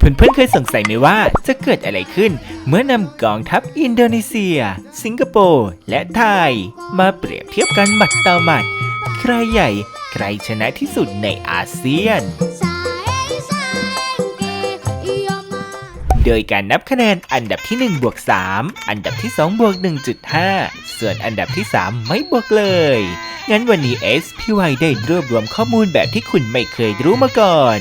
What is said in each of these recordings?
เพื่อนๆเคยสงสัยไหมว่าจะเกิดอะไรขึ้น เมื่อนำกองทัพอินโดนีเซีย สิงคโปร์และไทย มาเปรียบเทียบกันหมัดต่อหมัด ใครใหญ่ ใครชนะที่สุดในอาเซียน โดยการนับคะแนนอันดับที่ 1 บวก 3 อันดับที่ 2 บวก 1.5 ส่วนอันดับที่ 3 ไม่บวกเลย งั้นวันนี้ SPY ได้รวบรวมข้อมูลแบบที่คุณไม่เคยรู้มาก่อน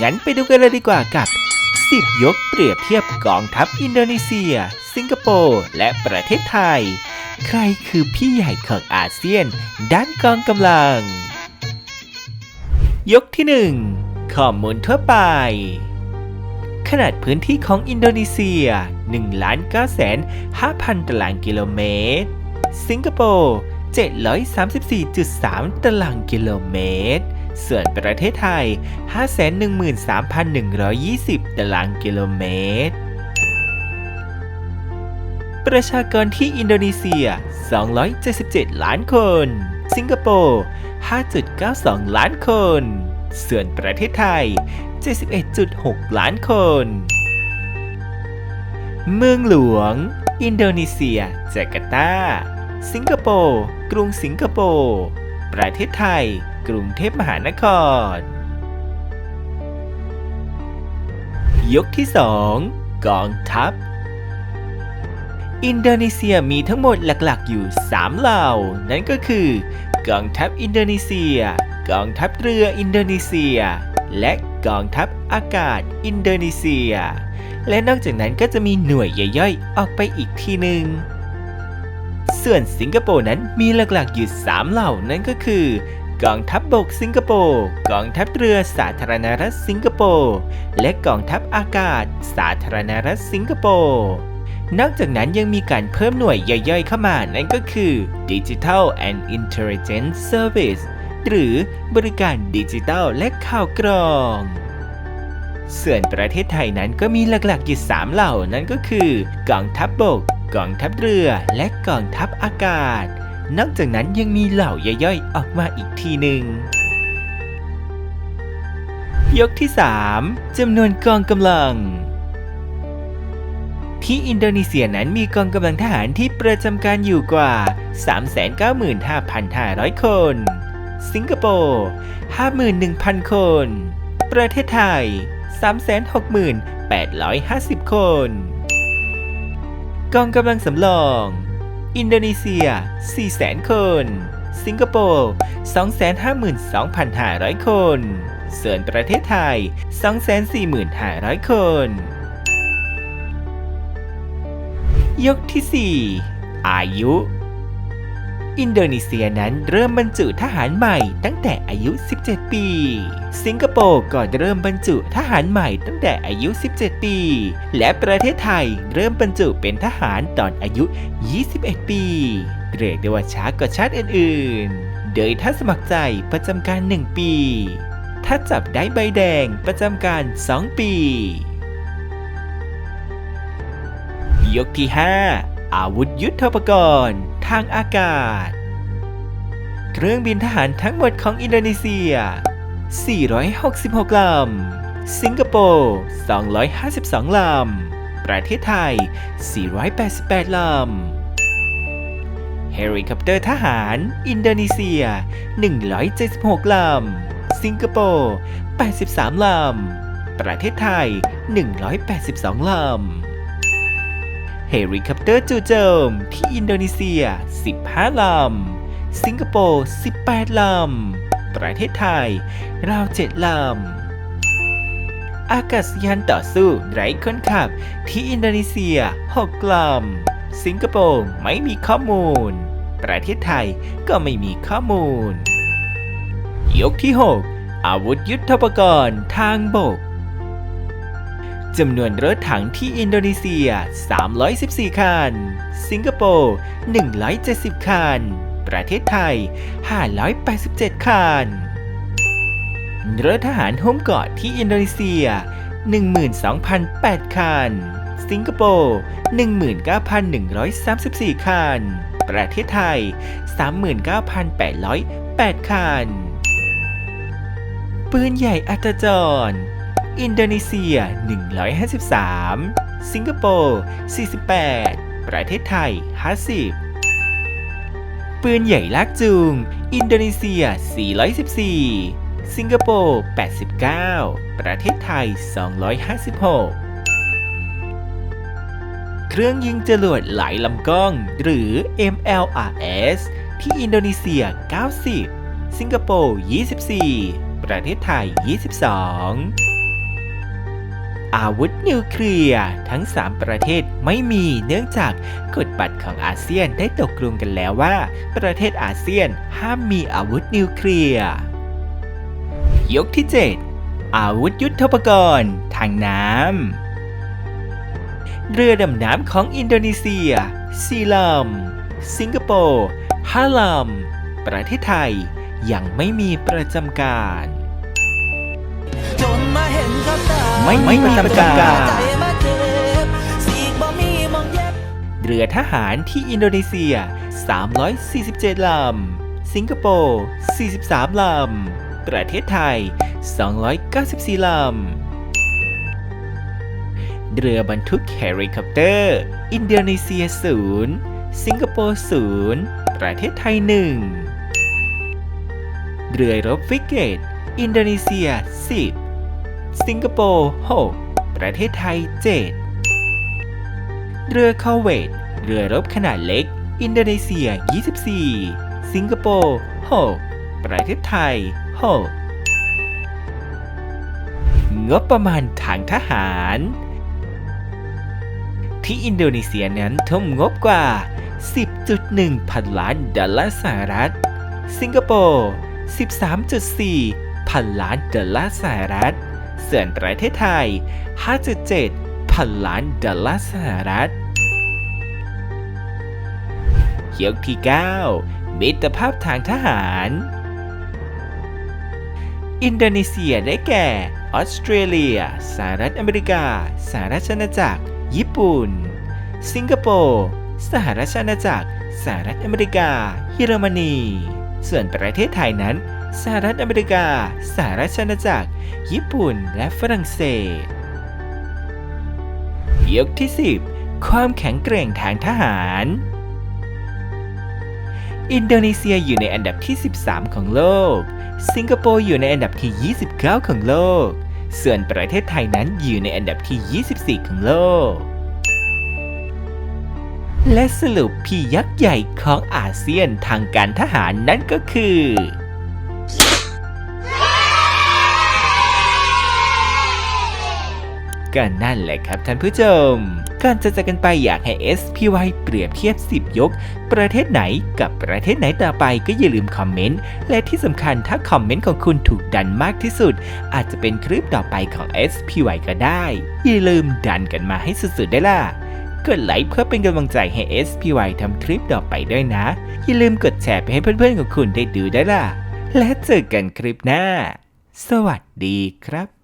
งั้นไปดูกันเลยดีกว่ากับ 10 ยกเปรียบเทียบกองทัพอินโดนีเซีย สิงคโปร์ และประเทศไทย ใครคือพี่ใหญ่ของอาเซียน ด้านกองกำลัง ยกที่ 1 ข้อมูลทั่วไป ขนาดพื้นที่ของอินโดนีเซีย 1 9 5 0 0 0 ตารางกิโลเมตร สิงคโปร์ 734.3 ตารางกิโลเมตร ส่วนประเทศไทย 513,120 ตารางกิโลเมตร ประชากรที่อินโดนีเซีย 277 ล้านคน สิงคโปร์ 5.92 ล้านคน ส่วนประเทศไทย 71.6 ล้านคน เมืองหลวง อินโดนีเซีย จาการ์ตา สิงคโปร์ กรุงสิงคโปร์ ประเทศไทย กรุงเทพมหานคร ยกที่ 2 กองทัพอินโดนีเซียมีทั้งหมดหลักๆ อยู่ 3 เหล่า นั่นก็คือ กองทัพอินโดนีเซีย กองทัพเรืออินโดนีเซีย และกองทัพอากาศอินโดนีเซีย และนอกจากนั้นก็จะมีหน่วยย่อยๆ ออกไปอีกทีหนึ่งส่วนสิงคโปร์นั้นมีหลักๆอยู่3เหล่านั่นก็คือกองทัพบบกสิงคโปร์ กองทัพเรือสาธารณรัฐสิงคโปร์ และกองทัพอากาศ สาธารณรัฐสิงคโปร์ นอกจากนั้นยังมีการเพิ่มหน่วยย่อยๆเข้ามา นั่นก็คือ Digital and Intelligence Service หรือบริการดิจิทัลและข่าวกรอง ส่วนประเทศไทยนั้นก็มีหลักๆอยู่3เหล่านั่นก็คือ กองทัพบบก กองทัพเรือ และกองทัพอากาศ นอกจากนั้นยังมีเหล่าย่อยๆออกมาอีกทีหนึ่งยกที่ 3จำนวนกองกำลัง ที่อินโดนีเซียนั้นมีกองกำลังทหารที่ประจำการอยู่กว่า 395,500 คน สิงคโปร์ 51,000 คน ประเทศไทย 368,50 คน กองกำลังสำรอง อินโดนีเซีย 400,000 คน สิงคโปร์ 252,500 คน ส่วนประเทศไทย 245,500 คน ยกที่ 4 อายุ อินโดนีเซียนั้นเริ่มบรรจุทหารใหม่ตั้งแต่อายุ 17 ปี สิงคโปร์ก็เริ่มบรรจุทหารใหม่ตั้งแต่อายุ 17 ปี และประเทศไทยเริ่มบรรจุเป็นทหารตอนอายุ 21 ปี เรียกได้ว่าช้ากว่าชาติอื่นๆ โดยถ้าสมัครใจประจำการ 1 ปี ถ้าจับได้ใบแดงประจำการ 2 ปี ยกที่ 5 อาวุธยุทโธปกรณ์ ทางอากาศ เครื่องบินทหารทั้งหมดของอินโดนีเซีย 466 ลำ สิงคโปร์ 252 ลำ ประเทศไทย 488 ลำ เฮลิคอปเตอร์ทหาร อินโดนีเซีย 176 ลำ สิงคโปร์ 83 ลำ ประเทศไทย 182 ลำ เฮลิคอปเตอร์จู่โจมที่อินโดนีเซีย 15 ลำ สิงคโปร์ 18 ลำ ประเทศไทย ราว 7 ลำ อากาศยานต่อสู้ไร้คนขับที่อินโดนีเซีย 6 ลำ สิงคโปร์ไม่มีข้อมูล ประเทศไทยก็ไม่มีข้อมูล ยกที่ 6 อาวุธยุทโธปกรณ์ทางบก จำนวนรถถังที่อินโดนีเซีย 314 คัน สิงคโปร์ 170 คัน ประเทศไทย 587 คัน รถทหารหุ้มเกาะที่อินโดนีเซีย 12,008 คัน สิงคโปร์ 19,134 คัน ประเทศไทย 39,808 คัน ปืนใหญ่อัตจร อินโดนีเซีย 153 สิงคโปร์ 48 ประเทศไทย 50 ปืนใหญ่ลากจูง อินโดนีเซีย 414 สิงคโปร์ 89 ประเทศไทย 256เครื่องยิงจรวดหลายลำกล้อง หรือ MLRS ที่อินโดนีเซีย 90 สิงคโปร์ 24 ประเทศไทย 22 อาวุธนิวเคลียร์ทั้ง 3 ประเทศไม่มีเนื่องจากกฎบัตรของอาเซียนได้ตกลงกันแล้วว่า ประเทศอาเซียนห้ามมีอาวุธนิวเคลียร์ยกที่ 7 อาวุธยุทโธปกรณ์ทางน้ำเรือดำน้ำของอินโดนีเซีย4ลำสิงคโปร์5ลำประเทศไทยยังไม่มีประจำการ ไม่ไม่มีประจำการเจ็บสีกบ่มีมองเย็บเรือทหารที่อินโดนีเซีย 347 ลำ สิงคโปร์ 43 ลำ ประเทศไทย 294 ลำ เรือบรรทุกเฮลิคอปเตอร์ อินโดนีเซีย 0 สิงคโปร์ 0 ประเทศไทย 1 เรือรบฟริเกต อินโดนีเซีย 10 สิงคโปร์6ประเทศไทย7เรือคาเวตเรือรบขนาดเล็ก อินโดนีเซีย 24 สิงคโปร์6ประเทศไทย 6 งบประมาณทางทหาร ที่อินโดนีเซียนั้นทุ่มงบกว่า 10.1 พันล้านดอลลาร์สหรัฐ สิงคโปร์ 13.4 พันล้านดอลลาร์สหรัฐ ส่วนประเทศไทย 5.7 พันล้านดอลลาร์สหรัฐยกที่ 9 มิตรภาพทางทหาร อินโดนีเซียได้แก่ ออสเตรเลีย สหรัฐอเมริกา สหราชอาณาจักร ญี่ปุ่น สิงคโปร์ สหราชอาณาจักร สหรัฐอเมริกา เยอรมนี ส่วนประเทศไทยนั้น สหรัฐอเมริกา สหราชอาณาจักร ญี่ปุ่น และฝรั่งเศส ยกที่ 10 ความแข็งแกร่งทางทหาร อินโดนีเซียอยู่ในอันดับที่ 13 ของโลก สิงคโปร์อยู่ในอันดับที่ 29 ของโลก ส่วนประเทศไทยนั้นอยู่ในอันดับที่ 24 ของโลก และสรุปพี่ยักษ์ใหญ่ของอาเซียนทางการทหารนั่นก็คือ ก็นั่นแหละครับท่านผู้ชมก่อนจะจากกันไปอยากให้ SPY เปรียบเทียบ 10 ยก ประเทศไหนกับประเทศไหนต่อไปก็อย่าลืมคอมเมนต์ และที่สำคัญถ้าคอมเมนต์ของคุณถูกดันมากที่สุด อาจจะเป็นคลิปต่อไปของ SPY ก็ได้ อย่าลืมดันกันมาให้สุดๆได้ล่ะกดไลค์เพื่อเป็นกำลังใจให้ SPY ทำคลิปต่อไปด้วยนะ อย่าลืมกดแชร์ไปให้เพื่อนๆของคุณได้ดูได้ล่ะ และเจอกันคลิปหน้า สวัสดีครับ